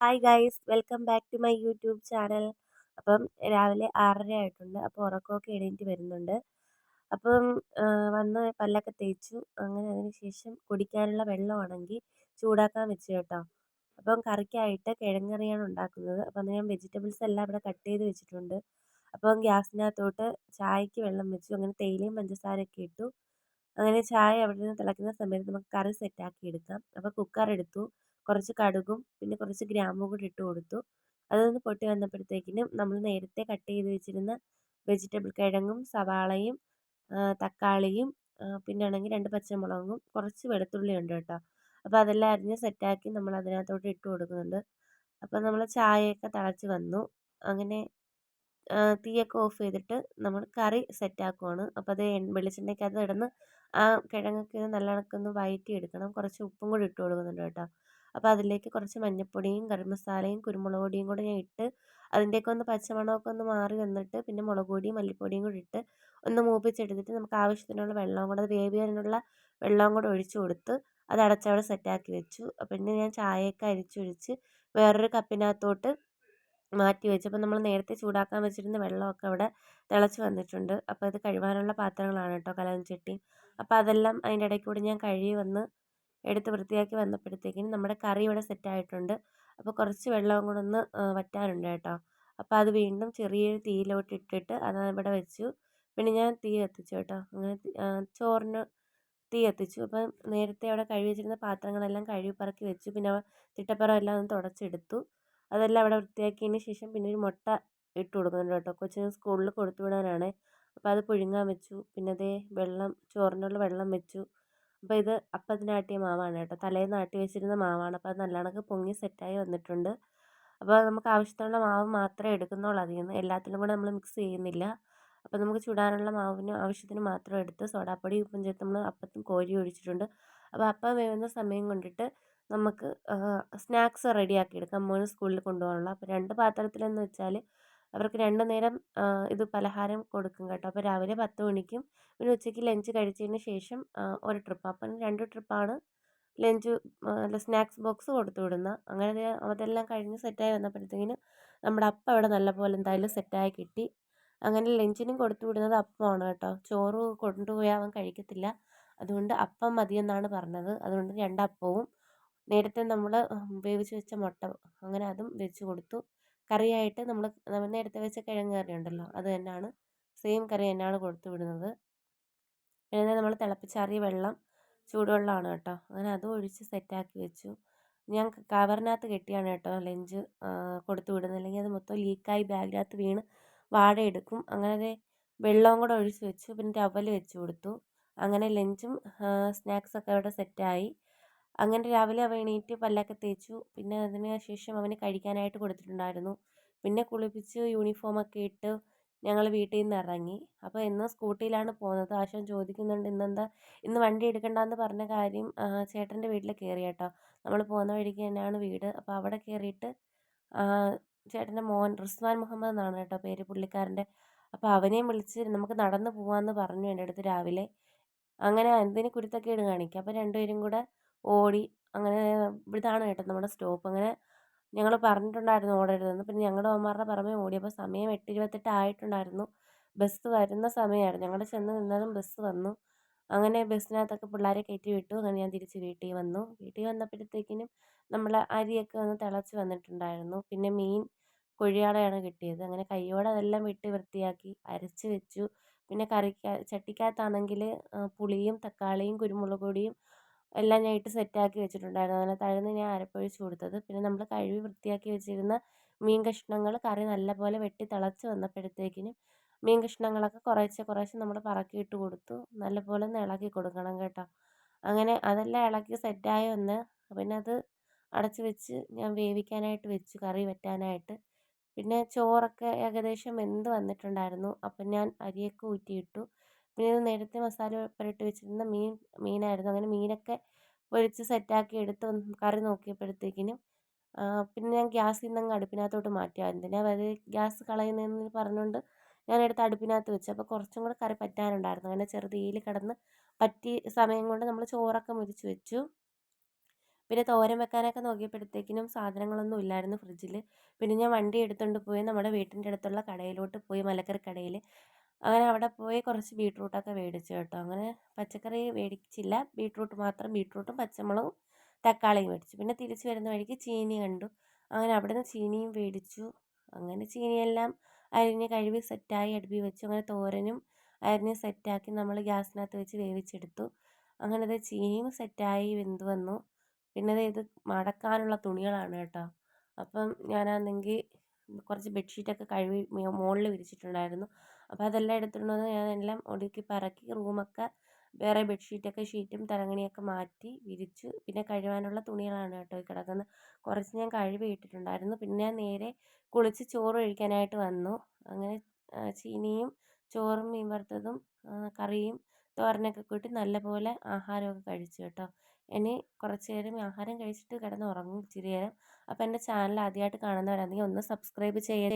Hi guys welcome back to my YouTube channel അപ്പം രാവിലെ ആറര ആയിട്ടുണ്ട്. അപ്പോൾ ഉറക്കമൊക്കെ എണീറ്റ് വരുന്നുണ്ട്. അപ്പം വന്ന് പല്ലൊക്കെ തേച്ചു. അങ്ങനെ അതിന് ശേഷം കുടിക്കാനുള്ള വെള്ളമാണെങ്കിൽ ചൂടാക്കാൻ വെച്ചു കേട്ടോ. അപ്പം കറിക്കായിട്ട് കിഴങ്ങറിയാണ് ഉണ്ടാക്കുന്നത്. അപ്പം ഞാൻ വെജിറ്റബിൾസ് എല്ലാം ഇവിടെ കട്ട് ചെയ്ത് വെച്ചിട്ടുണ്ട്. അപ്പം ഗ്യാസിനകത്തോട്ട് ചായക്ക് വെള്ളം വെച്ചു. അങ്ങനെ തേയിലയും പഞ്ചസാരയൊക്കെ ഇട്ടു. അങ്ങനെ ചായ അവിടെ നിന്ന് തിളയ്ക്കുന്ന സമയത്ത് നമുക്ക് കറി സെറ്റാക്കി എടുക്കാം. അപ്പോൾ കുക്കർ എടുത്തു കുറച്ച് കടുകും പിന്നെ കുറച്ച് ഗ്രാമ്പും കൂടി ഇട്ട് കൊടുത്തു. അതൊന്ന് പൊട്ടി വന്നപ്പോഴത്തേക്കിനും നമ്മൾ നേരത്തെ കട്ട് ചെയ്ത് വെച്ചിരുന്ന വെജിറ്റബിൾ കിഴങ്ങും സവാളയും തക്കാളിയും പിന്നെ ആണെങ്കിൽ രണ്ട് പച്ചമുളകും കുറച്ച് വെളുത്തുള്ളിയും ഉണ്ട് കേട്ടോ. അപ്പോൾ അതെല്ലാം അരിഞ്ഞ് സെറ്റാക്കി നമ്മൾ അതിനകത്തോട്ട് ഇട്ട് കൊടുക്കുന്നുണ്ട്. അപ്പോൾ നമ്മൾ ചായയൊക്കെ തിളച്ച് വന്നു. അങ്ങനെ തീയൊക്കെ ഓഫ് ചെയ്തിട്ട് നമ്മൾ കറി സെറ്റാക്കുവാണ് അപ്പോൾ അത് വെളിച്ചെണ്ണയ്ക്കകത്ത് കിടന്ന് ആ കിഴങ്ങൊക്കെ നല്ല കണക്കൊന്ന് വഴറ്റി എടുക്കണം കുറച്ച് ഉപ്പും കൂടി ഇട്ട് കൊടുക്കുന്നുണ്ട് കേട്ടോ. അപ്പോൾ അതിലേക്ക് കുറച്ച് മഞ്ഞൾപ്പൊടിയും ഗരം മസാലയും കുരുമുളക് പൊടിയും കൂടെ ഞാൻ ഇട്ട് അതിന്റെയൊക്കെ ഒന്ന് പച്ചമണമൊക്കെ ഒന്ന് മാറി വന്നിട്ട് പിന്നെ മുളക് പൊടിയും മല്ലിപ്പൊടിയും കൂടി ഇട്ട് ഒന്ന് മൂപ്പിച്ചെടുത്തിട്ട് നമുക്ക് ആവശ്യത്തിനുള്ള വെള്ളവും കൂടെ അത് വേവിക്കാനുള്ള വെള്ളവും കൂടെ ഒഴിച്ച് കൊടുത്ത് അത് അടച്ചവിടെ സെറ്റാക്കി വെച്ചു. പിന്നെ ഞാൻ ചായയൊക്കെ അരിച്ചൊഴിച്ച് വേറൊരു കപ്പിനകത്തോട്ട് മാറ്റി വെച്ചു. അപ്പോൾ നമ്മൾ നേരത്തെ ചൂടാക്കാൻ വെച്ചിരുന്ന വെള്ളമൊക്കെ അവിടെ തിളച്ച് വന്നിട്ടുണ്ട്. അപ്പോൾ ഇത് കഴുകാനുള്ള പാത്രങ്ങളാണ് കേട്ടോ കലം ചട്ടി. അപ്പോൾ അതെല്ലാം അതിന്റെ ഇടയിൽ കൂടി ഞാൻ കഴുകി വന്ന് എടുത്ത് വൃത്തിയാക്കി വന്നപ്പോഴത്തേക്കിനും നമ്മുടെ കറി ഇവിടെ സെറ്റ് ആയിട്ടുണ്ട് അപ്പോൾ കുറച്ച് വെള്ളവും കൂടെ ഒന്ന് വറ്റാനുണ്ട് കേട്ടോ. അപ്പോൾ അത് വീണ്ടും ചെറിയൊരു തീയിലോട്ട് ഇട്ടിട്ട് അത് ഇവിടെ വെച്ചു. പിന്നെ ഞാൻ തീ കത്തിച്ചു കേട്ടോ. അങ്ങനെ ചോറിന് തീ കത്തിച്ചു. അപ്പം നേരത്തെ അവിടെ കഴുകി വെച്ചിരുന്ന പാത്രങ്ങളെല്ലാം കഴുകി പറക്കി വെച്ചു. പിന്നെ തിട്ടപ്പുറം എല്ലാം ഒന്ന് തുടച്ചെടുത്തു. അതെല്ലാം അവിടെ വൃത്തിയാക്കിയതിന് ശേഷം പിന്നെ ഒരു മുട്ട ഇട്ട് കൊടുക്കുന്നുണ്ട് കേട്ടോ. കൊച്ചിന് സ്കൂളിൽ കൊടുത്തു വിടാനാണ്. അപ്പോൾ അത് പുഴുങ്ങാൻ വെച്ചു. പിന്നെ അതേ വെള്ളം ചോറിനുള്ള വെള്ളം വെച്ചു. അപ്പോൾ ഇത് അപ്പത്തിനാട്ടിയ മാവാണ് കേട്ടോ. തലേന്ന് ആട്ടി വെച്ചിരുന്ന മാവാണ്. അപ്പോൾ അത് നല്ലവണ്ണം പൊങ്ങി സെറ്റായി വന്നിട്ടുണ്ട്. അപ്പോൾ നമുക്ക് ആവശ്യത്തിനുള്ള മാവ് മാത്രമേ എടുക്കുന്നുള്ളൂ അതിൽ നിന്ന്. എല്ലാത്തിലും കൂടെ നമ്മൾ മിക്സ് ചെയ്യുന്നില്ല. അപ്പോൾ നമുക്ക് ചുടാനുള്ള മാവിന് ആവശ്യത്തിന് മാത്രം എടുത്ത് സോഡാപ്പൊടി ഉപ്പും ചേർത്ത് നമ്മൾ അപ്പത്തും കോരി ഒഴിച്ചിട്ടുണ്ട്. അപ്പോൾ അപ്പം വേവുന്ന സമയം കൊണ്ടിട്ട് നമുക്ക് സ്നാക്സ് റെഡിയാക്കി എടുക്കാം. മോന് സ്കൂളിൽ കൊണ്ടുപോകാനുള്ള. അപ്പോൾ രണ്ട് പാത്രത്തിലെന്ന് വെച്ചാൽ അവർക്ക് രണ്ട് നേരം ഇത് പലഹാരം കൊടുക്കും കേട്ടോ. അപ്പോൾ രാവിലെ പത്ത് മണിക്കും പിന്നെ ഉച്ചയ്ക്ക് ലഞ്ച് കഴിച്ചതിന് ശേഷം ഒരു ട്രിപ്പ് അപ്പം രണ്ട് ട്രിപ്പാണ് ലഞ്ച് അല്ല സ്നാക്സ് ബോക്സ് കൊടുത്തു വിടുന്നത് അങ്ങനെ അതെല്ലാം കഴിഞ്ഞ് സെറ്റായി വന്നപ്പോഴത്തേക്കും നമ്മുടെ അപ്പം അവിടെ നല്ലപോലെ എന്തായാലും സെറ്റായി കിട്ടി. അങ്ങനെ ലഞ്ചിനും കൊടുത്തു വിടുന്നത് അപ്പമാണ് കേട്ടോ. ചോറ് കൊണ്ടുപോയാൽ അവൻ കഴിക്കത്തില്ല. അതുകൊണ്ട് അപ്പം മതിയെന്നാണ് പറഞ്ഞത്. അതുകൊണ്ട് രണ്ട് രണ്ടപ്പവും നേരത്തെ നമ്മൾ വേവിച്ച് വെച്ച മുട്ട അങ്ങനെ അതും വെച്ച് കൊടുത്തു. കറിയായിട്ട് നമ്മൾ നേരത്തെ വെച്ച കിഴങ്ങ് കറി ഉണ്ടല്ലോ അത് തന്നെയാണ് സെയിം കറി തന്നെയാണ് കൊടുത്തു വിടുന്നത്. പിന്നെ നമ്മൾ തിളപ്പിച്ചാറിയ വെള്ളം ചൂടുവെള്ളമാണ് കേട്ടോ. അങ്ങനെ അതും ഒഴിച്ച് സെറ്റാക്കി വെച്ചു. ഞാൻ കവറിനകത്ത് കെട്ടിയാണ് കേട്ടോ ലഞ്ച് കൊടുത്തു വിടുന്നത്. അല്ലെങ്കിൽ അത് മൊത്തം ലീക്കായി ബാഗിനകത്ത് വീണ് വാടയെടുക്കും അങ്ങനെ വെള്ളവും കൂടെ ഒഴിച്ച് വെച്ചു. പിന്നെ ടവൽ വെച്ച് കൊടുത്തു. അങ്ങനെ ലഞ്ചും സ്നാക്സൊക്കെ അവിടെ സെറ്റായി അങ്ങനെ രാവിലെ അവൻ എണീറ്റ് പല്ലൊക്കെ തേച്ചു. പിന്നെ അതിന് ശേഷം അവന് കഴിക്കാനായിട്ട് കൊടുത്തിട്ടുണ്ടായിരുന്നു. പിന്നെ കുളിപ്പിച്ച് യൂണിഫോമൊക്കെ ഇട്ട് ഞങ്ങൾ വീട്ടിൽ നിന്ന് ഇറങ്ങി. അപ്പോൾ ഇന്ന് സ്കൂട്ടിയിലാണ് പോകുന്നത്. ആശാൻ ചോദിക്കുന്നുണ്ട് ഇന്നെന്താ? ഇന്ന് വണ്ടി എടുക്കണ്ടെന്ന് പറഞ്ഞ കാര്യം ചേട്ടന്റെ വീട്ടിൽ കയറി കേട്ടോ. നമ്മൾ പോകുന്ന വഴിക്ക് തന്നെയാണ് വീട്. അപ്പോൾ അവിടെ കയറിയിട്ട് ചേട്ടന്റെ മോൻ റിസ്വാൻ മുഹമ്മദ് എന്നാണ് കേട്ടോ പേര് പുള്ളിക്കാരന്റെ. അപ്പോൾ അവനെയും വിളിച്ച് നമുക്ക് നടന്ന് പോകാമെന്ന് പറഞ്ഞു എന്റെ അടുത്ത് രാവിലെ. അങ്ങനെ എന്തിന് കുരുത്തക്കേട് കാണിക്കുക. അപ്പോൾ രണ്ടുപേരും കൂടെ ഓടി അങ്ങനെ ഇതാണ് കേട്ടോ നമ്മുടെ സ്റ്റോപ്പ്. അങ്ങനെ ഞങ്ങൾ പറഞ്ഞിട്ടുണ്ടായിരുന്നു ഓടരുതെന്ന് പിന്നെ ഞങ്ങളുടെ അവന്മാരുടെ പുറമെ ഓടിയപ്പോൾ സമയം എട്ട് ഇരുപത്തെട്ട് ആയിട്ടുണ്ടായിരുന്നു. ബസ് വരുന്ന സമയമായിരുന്നു. ഞങ്ങൾ ചെന്ന് നിന്നതും ബസ് വന്നു. അങ്ങനെ ബസ്സിനകത്തൊക്കെ പിള്ളേരെ കയറ്റി വിട്ടു. അങ്ങനെ ഞാൻ തിരിച്ച് വീട്ടിൽ വന്നു. വീട്ടിൽ വന്നപ്പോഴത്തേക്കിനും നമ്മളെ അരിയൊക്കെ ഒന്ന് തിളച്ച് വന്നിട്ടുണ്ടായിരുന്നു. പിന്നെ മീൻ കൊഴിയാളയാണ് കിട്ടിയത്. അങ്ങനെ കയ്യോടെ അതെല്ലാം വിട്ട് വൃത്തിയാക്കി അരച്ച് വെച്ചു. പിന്നെ കറിക്ക് ചട്ടിക്കകത്താണെങ്കിൽ പുളിയും തക്കാളിയും കുരുമുളക് പൊടിയും എല്ലാം ഞാൻ ഇട്ട് സെറ്റാക്കി വെച്ചിട്ടുണ്ടായിരുന്നു. അതിനകത്തായിരുന്നു ഞാൻ അരപ്പൊഴിച്ച് കൊടുത്തത്. പിന്നെ നമ്മൾ കഴുകി വൃത്തിയാക്കി വെച്ചിരുന്ന മീൻ കഷ്ണങ്ങൾ കറി നല്ലപോലെ വെട്ടി തിളച്ച് വന്നപ്പോഴത്തേക്കിനും മീൻ കഷ്ണങ്ങളൊക്കെ കുറേശ്ശെ കുറേശ്ശെ നമ്മൾ പറക്കിയിട്ട് കൊടുത്തു. നല്ലപോലെ ഒന്ന് ഇളക്കി കൊടുക്കണം കേട്ടോ. അങ്ങനെ അതെല്ലാം ഇളക്കി സെറ്റായി വന്ന് പിന്നെ അത് അടച്ച് വെച്ച് ഞാൻ വേവിക്കാനായിട്ട് വെച്ചു കറി വറ്റാനായിട്ട് പിന്നെ ചോറൊക്കെ ഏകദേശം വെന്ത് വന്നിട്ടുണ്ടായിരുന്നു. അപ്പം ഞാൻ അരിയൊക്കെ ഊറ്റിയിട്ടു. പിന്നെ നേരത്തെ മസാല പുരട്ടി വെച്ചിരുന്ന മീൻ മീനായിരുന്നു. അങ്ങനെ മീനൊക്കെ പൊരിച്ച് സെറ്റാക്കി എടുത്ത് കറി നോക്കിയപ്പോഴത്തേക്കിനും പിന്നെ ഞാൻ ഗ്യാസിൽ നിന്ന് അങ്ങ് അടുപ്പിനകത്തോട്ട് മാറ്റി എന്തിനാണ് വെറുതെ ഗ്യാസ് കളയുന്നതെന്ന് പറഞ്ഞുകൊണ്ട് ഞാൻ എടുത്ത് അടുപ്പിനകത്ത് വെച്ചു. അപ്പോൾ കുറച്ചും കൂടെ കറി പറ്റാനുണ്ടായിരുന്നു. അങ്ങനെ ചെറുതീയിൽ കിടന്ന് പറ്റി സമയം കൊണ്ട് നമ്മൾ ചോറൊക്കെ മുരിച്ച് വെച്ചു. പിന്നെ തോരൻ വെക്കാനൊക്കെ നോക്കിയപ്പോഴത്തേക്കിനും സാധനങ്ങളൊന്നും ഇല്ലായിരുന്നു ഫ്രിഡ്ജിൽ. പിന്നെ ഞാൻ വണ്ടി എടുത്തുകൊണ്ട് പോയി. നമ്മുടെ വീട്ടിന്റെ അടുത്തുള്ള കടയിലോട്ട് പോയി. മലക്കറി കടയിൽ. അങ്ങനെ അവിടെ പോയി കുറച്ച് ബീട്രൂട്ടൊക്കെ മേടിച്ചു കേട്ടോ. അങ്ങനെ പച്ചക്കറി മേടിച്ചില്ല. ബീട്രൂട്ട് മാത്രം ബീട്രൂട്ടും പച്ചമുളകും തക്കാളിയും മേടിച്ചു. പിന്നെ തിരിച്ചു വരുന്ന വഴിക്ക് ചീനി കണ്ടു. അങ്ങനെ അവിടുന്ന് ചീനിയും മേടിച്ചു. അങ്ങനെ ചീനിയെല്ലാം അരിഞ്ഞ് കഴുകി സെറ്റായി അടുപ്പിൽ വെച്ചു. അങ്ങനെ തോരനും അരിഞ്ഞ് സെറ്റാക്കി നമ്മൾ ഗ്യാസിനകത്ത് വെച്ച് വേവിച്ചെടുത്തു. അങ്ങനെ അത് ചീനിയും സെറ്റായി വെന്ത് വന്നു. പിന്നെ ഇത് മടക്കാനുള്ള തുണികളാണ് കേട്ടോ. അപ്പം ഞാനാണെങ്കിൽ കുറച്ച് ബെഡ്ഷീറ്റൊക്കെ കഴുകി മുകളിൽ വിരിച്ചിട്ടുണ്ടായിരുന്നു. അപ്പോൾ അതെല്ലാം എടുത്തുകൊണ്ട് വന്ന് എല്ലാം ഒതുക്കി പറക്കി റൂമൊക്കെ വേറെ ബെഡ്ഷീറ്റൊക്കെ ഷീറ്റും തലങ്ങണിയൊക്കെ മാറ്റി വിരിച്ചു പിന്നെ കഴുകാനുള്ള തുണികളാണ് കേട്ടോ ഈ കിടക്കുന്നത്. കുറച്ച് ഞാൻ കഴുകി ഇട്ടിട്ടുണ്ടായിരുന്നു. പിന്നെ ഞാൻ നേരെ കുളിച്ച് ചോറ് കഴിക്കാനായിട്ട് വന്നു. അങ്ങനെ ചീനിയും ചോറും മീൻ വറുത്തതും കറിയും തോരനൊക്കെ കൂട്ടി നല്ലപോലെ ആഹാരമൊക്കെ കഴിച്ചു കേട്ടോ. ഇനി കുറച്ച് നേരം ആഹാരം കഴിച്ചിട്ട് കിടന്ന് ഉറങ്ങും ഇച്ചിരി നേരം. അപ്പോൾ എന്റെ ചാനൽ ആദ്യമായിട്ട് കാണുന്നവരാണെങ്കിൽ ഒന്ന് സബ്സ്ക്രൈബ് ചെയ്യണേ